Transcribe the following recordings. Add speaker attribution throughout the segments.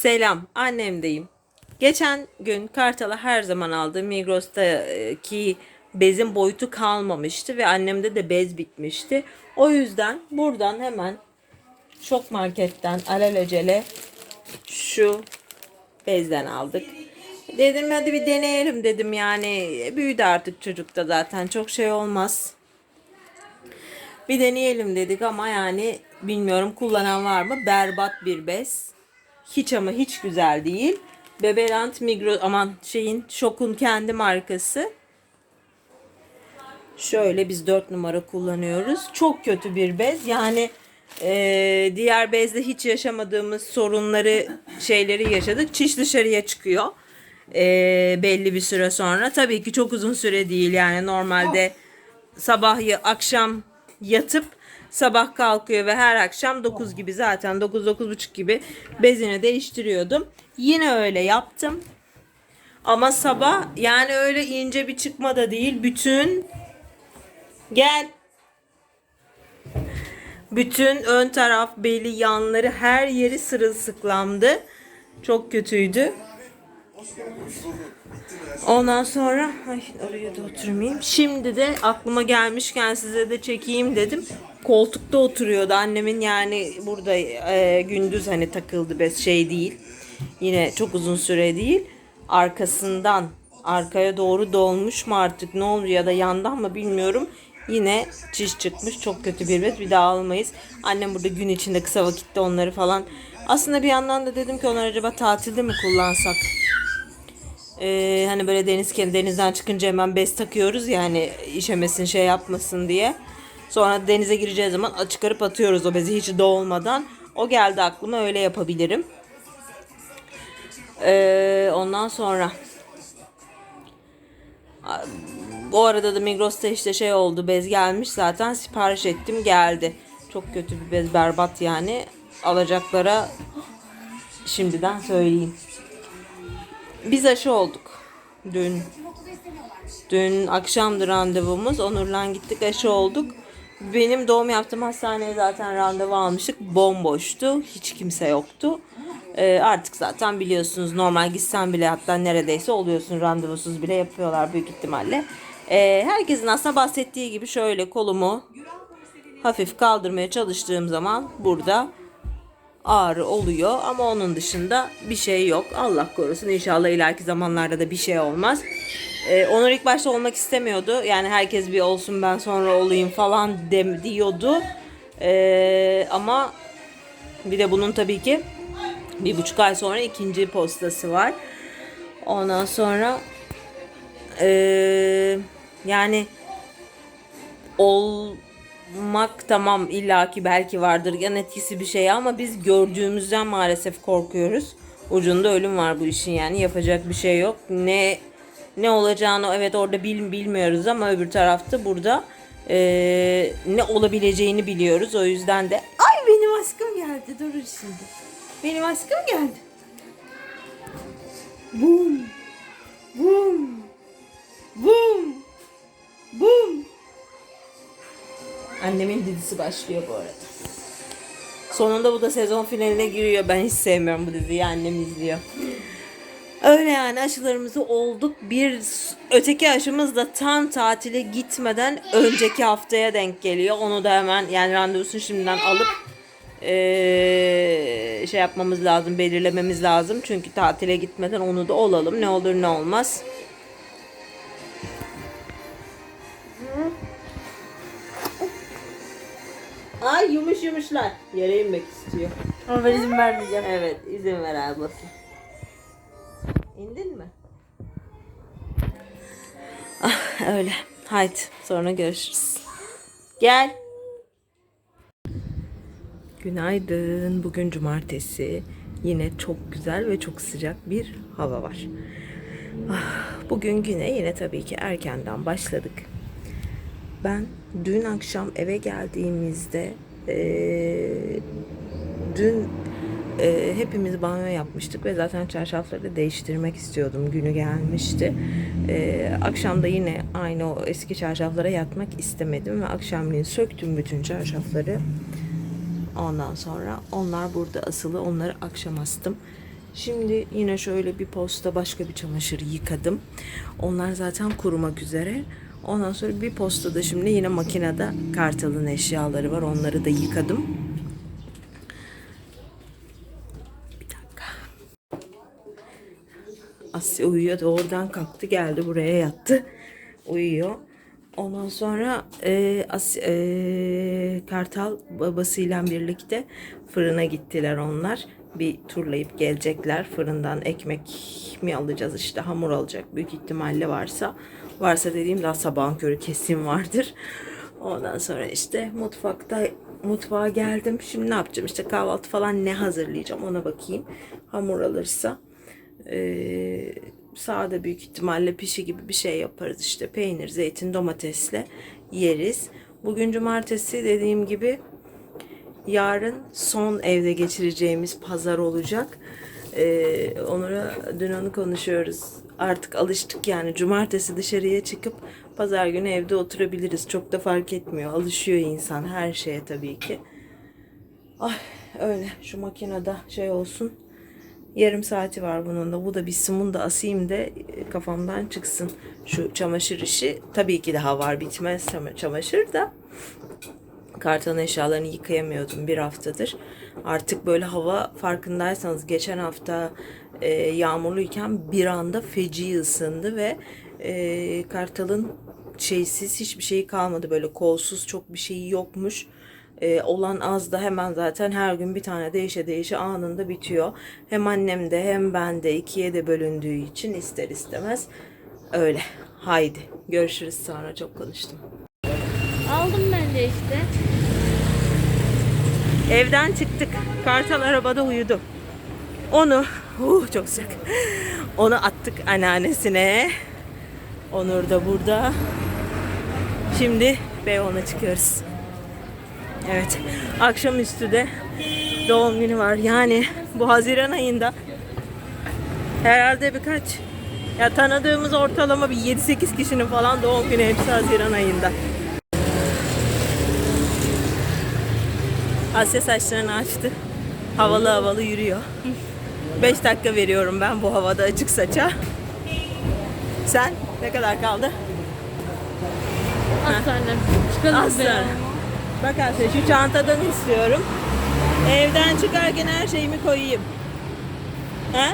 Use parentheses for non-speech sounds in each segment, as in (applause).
Speaker 1: Selam, annemdeyim. Geçen gün Kartal'a her zaman aldığım Migros'taki bezin boyutu kalmamıştı ve annemde de bez bitmişti. O yüzden buradan hemen Şok Market'ten alelacele şu bezden aldık. Dedim hadi bir deneyelim dedim yani büyüdü artık çocukta zaten çok şey olmaz. Bir deneyelim dedik ama yani bilmiyorum kullanan var mı? Berbat bir bez. Hiç ama hiç güzel değil. Bebeland Migros aman şeyin Şok'un kendi markası. Şöyle biz 4 numara kullanıyoruz. Çok kötü bir bez. Yani eee, diğer bezde hiç yaşamadığımız sorunları şeyleri yaşadık. Çiş dışarıya çıkıyor. Eee, belli bir süre sonra. Tabii ki çok uzun süre değil. Yani normalde sabah akşam yatıp sabah kalkıyor ve her akşam 9 gibi zaten 9-9.30 gibi bezini değiştiriyordum. Yine öyle yaptım. Ama sabah yani öyle ince bir çıkma da değil. Bütün gel. Bütün ön taraf, beli, yanları her yeri sırılsıklamdı. Çok kötüydü. Ondan sonra ay oraya da oturmayayım. Şimdi de aklıma gelmişken size de çekeyim dedim. Koltukta oturuyordu annemin yani burada e, gündüz hani takıldı bez şey değil. Yine çok uzun süre değil. Arkasından arkaya doğru dolmuş mu artık ne oluyor ya da yandan mı bilmiyorum. Yine çiş çıkmış çok kötü bir bez bir daha almayız. Annem burada gün içinde kısa vakitte onları falan. Aslında bir yandan da dedim ki onları acaba tatilde mi kullansak? Ee, hani böyle deniz denizden çıkınca hemen bez takıyoruz ya hani işemesin şey yapmasın diye. Sonra denize gireceği zaman çıkarıp atıyoruz o bezi hiç dolmadan. O geldi aklıma öyle yapabilirim. Ee, ondan sonra bu arada da Migros'ta işte şey oldu bez gelmiş zaten sipariş ettim geldi. Çok kötü bir bez berbat yani alacaklara şimdiden söyleyeyim. Biz aşı olduk dün. Dün akşamdı randevumuz. Onur'la gittik aşı olduk. Benim doğum yaptığım hastaneye zaten randevu almıştık. Bomboştu. Hiç kimse yoktu. Ee, artık zaten biliyorsunuz normal gitsen bile hatta neredeyse oluyorsun randevusuz bile yapıyorlar büyük ihtimalle. Ee, herkesin aslında bahsettiği gibi şöyle kolumu hafif kaldırmaya çalıştığım zaman burada ağrı oluyor ama onun dışında bir şey yok. Allah korusun inşallah ileriki zamanlarda da bir şey olmaz. Ee, Onur ilk başta olmak istemiyordu. Yani herkes bir olsun ben sonra olayım falan dem diyordu. Ee, ama bir de bunun tabii ki bir buçuk ay sonra ikinci postası var. Ondan sonra ee, yani olmak tamam illaki belki vardır yan etkisi bir şey ama biz gördüğümüzden maalesef korkuyoruz. Ucunda ölüm var bu işin yani yapacak bir şey yok. Ne ne olacağını evet orada bil, bilmiyoruz ama öbür tarafta burada eee, ne olabileceğini biliyoruz. O yüzden de ay benim aşkım geldi durun şimdi. Benim aşkım geldi. Bum. Bum. Bum. Bum. Annemin dizisi başlıyor bu arada. Sonunda bu da sezon finaline giriyor. Ben hiç sevmiyorum bu diziyi. Annem izliyor. Öyle yani aşılarımızı olduk. Bir öteki aşımız da tam tatile gitmeden önceki haftaya denk geliyor. Onu da hemen yani randevusunu şimdiden alıp eee, şey yapmamız lazım, belirlememiz lazım. Çünkü tatile gitmeden onu da olalım. Ne olur ne olmaz. Ay yumuş yumuşlar. Yere inmek istiyor.
Speaker 2: Ama ben izin vermeyeceğim.
Speaker 1: Evet izin ver ablası. İndin mi? Ah öyle. Haydi sonra görüşürüz. Gel. Günaydın. Bugün cumartesi. Yine çok güzel ve çok sıcak bir hava var. Ah, Bugün güne yine tabii ki erkenden başladık. Ben dün akşam eve geldiğimizde eee, dün eee, hepimiz banyo yapmıştık ve zaten çarşafları değiştirmek istiyordum. Günü gelmişti. Eee akşam da yine aynı o eski çarşaflara yatmak istemedim ve akşamleyin söktüm bütün çarşafları. Ondan sonra onlar burada asılı. Onları akşam astım. Şimdi yine şöyle bir posta başka bir çamaşır yıkadım. Onlar zaten kurumak üzere. Ondan sonra bir postada şimdi yine makinede kartalın eşyaları var. Onları da yıkadım. Bir dakika. Asya uyuyor. Oradan kalktı geldi buraya yattı. Uyuyor. Ondan sonra e, As- e, Kartal babasıyla birlikte fırına gittiler onlar. Bir turlayıp gelecekler. Fırından ekmek mi alacağız işte hamur alacak büyük ihtimalle varsa. Varsa dediğim daha sabahın körü kesin vardır. Ondan sonra işte mutfakta mutfağa geldim. Şimdi ne yapacağım işte kahvaltı falan ne hazırlayacağım ona bakayım. Hamur alırsa. Ee, sağda büyük ihtimalle pişi gibi bir şey yaparız işte peynir, zeytin, domatesle yeriz. Bugün cumartesi dediğim gibi yarın son evde geçireceğimiz pazar olacak. Ee, Onur'a dün onu konuşuyoruz. Artık alıştık yani cumartesi dışarıya çıkıp pazar günü evde oturabiliriz. Çok da fark etmiyor. Alışıyor insan her şeye tabii ki. Ay öyle şu makinede şey olsun. Yarım saati var bunun da. Bu da bir simun da asayım da e, kafamdan çıksın. Şu çamaşır işi tabii ki daha var bitmez çama- çamaşır da. Kartalın eşyalarını yıkayamıyordum bir haftadır. Artık böyle hava farkındaysanız geçen hafta e, yağmurluyken bir anda feci ısındı ve e, Kartal'ın şeysiz hiçbir şeyi kalmadı. Böyle kolsuz çok bir şeyi yokmuş. E, olan az da hemen zaten her gün bir tane değişe değişe anında bitiyor. Hem annem de hem ben de ikiye de bölündüğü için ister istemez öyle. Haydi görüşürüz sonra çok konuştum.
Speaker 2: Aldım ben de işte.
Speaker 1: Evden çıktık. Kartal arabada uyudu. Onu, uh çok sıcak. Onu attık anneannesine. Onur da burada. Şimdi Beyoğlu'na çıkıyoruz. Evet. Akşamüstü de doğum günü var. Yani bu Haziran ayında herhalde birkaç ya tanıdığımız ortalama bir 7-8 kişinin falan doğum günü hepsi Haziran ayında. Asya saçlarını açtı. Havalı havalı yürüyor. 5 dakika veriyorum ben bu havada açık saça. Sen ne kadar kaldı?
Speaker 2: Az sonra çıkalım
Speaker 1: Az sonra. Bak Asya şu çantadan istiyorum. Evden çıkarken her şeyimi koyayım. Ha?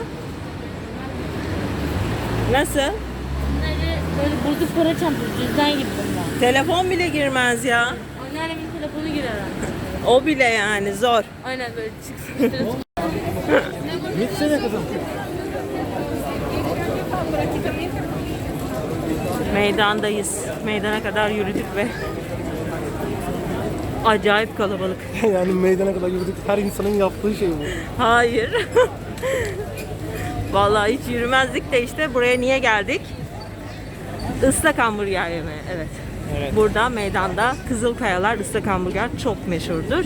Speaker 1: Nasıl?
Speaker 2: Bunları böyle bozuk para çantası cüzdan gibi bunlar.
Speaker 1: Telefon bile girmez ya.
Speaker 2: Anneannemin telefonu girer artık.
Speaker 1: O bile yani zor.
Speaker 2: Aynen böyle çıksın (laughs)
Speaker 3: Gitsene kızım.
Speaker 1: Meydandayız. Meydana kadar yürüdük ve acayip kalabalık. (laughs)
Speaker 3: yani meydana kadar yürüdük. Her insanın yaptığı şey bu.
Speaker 1: Hayır. Vallahi hiç yürümezdik de işte buraya niye geldik? Islak hamburger yemeye. Evet.
Speaker 3: Evet.
Speaker 1: Burada meydanda Kızılkayalar ıslak hamburger çok meşhurdur.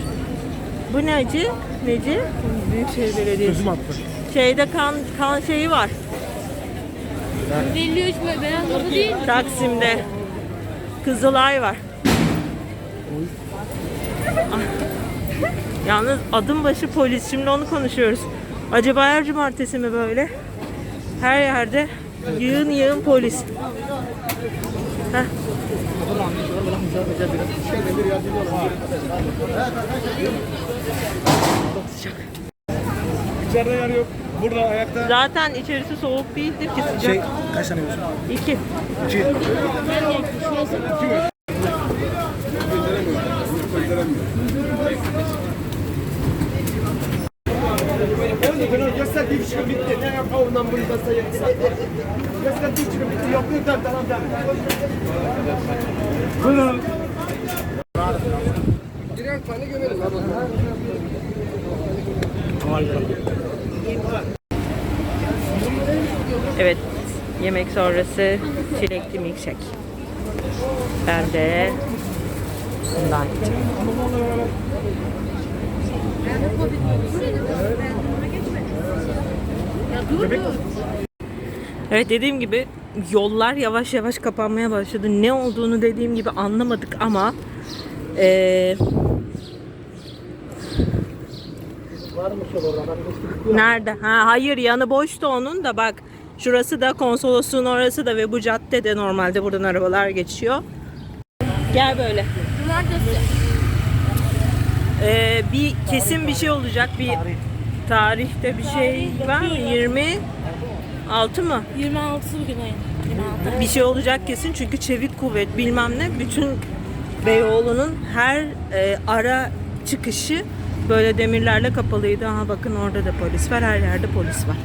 Speaker 1: Bu ne acı? Neci? Büyükşehir Belediyesi.
Speaker 3: Gözüm attı.
Speaker 1: Şeyde kan kan şeyi var.
Speaker 2: 153 böyle beyaz oda değil mi?
Speaker 1: Taksim'de. Kızılay var. Yalnız adım başı polis. Şimdi onu konuşuyoruz. Acaba her cumartesi mi böyle? Her yerde yığın yığın polis. Heh.
Speaker 3: İçeride yer yok. Burada ayakta.
Speaker 1: Zaten içerisi soğuk değildir ki sıcak.
Speaker 3: Şey kaç tane yiyorsun?
Speaker 1: İki.
Speaker 3: İki.
Speaker 4: Göster bir çıkın bitti. Ne yapalım ondan bunu da sayarız. Göster bir çıkın bitti. Yapıyor tamam tamam tamam.
Speaker 3: Buyurun.
Speaker 4: Birer tane gömeriz abi.
Speaker 3: Harika.
Speaker 1: Evet. Yemek sonrası çilekli milkshake. Ben de bundan yiyeceğim. Evet dediğim gibi yollar yavaş yavaş kapanmaya başladı. Ne olduğunu dediğim gibi anlamadık ama eee Nerede? Ha hayır yanı boştu onun da bak. Şurası da konsolosluğun orası da ve bu caddede normalde buradan arabalar geçiyor. Gel böyle.
Speaker 2: Cumartesi.
Speaker 1: Ee, bir kesin bir şey olacak. Bir tarihte bir şey var mı? 26 mı?
Speaker 2: 26 bugün ayın. 26.
Speaker 1: Bir şey olacak kesin çünkü çevik kuvvet bilmem ne bütün Beyoğlu'nun her e, ara çıkışı böyle demirlerle kapalıydı. Aha bakın orada da polis var. Her yerde polis var.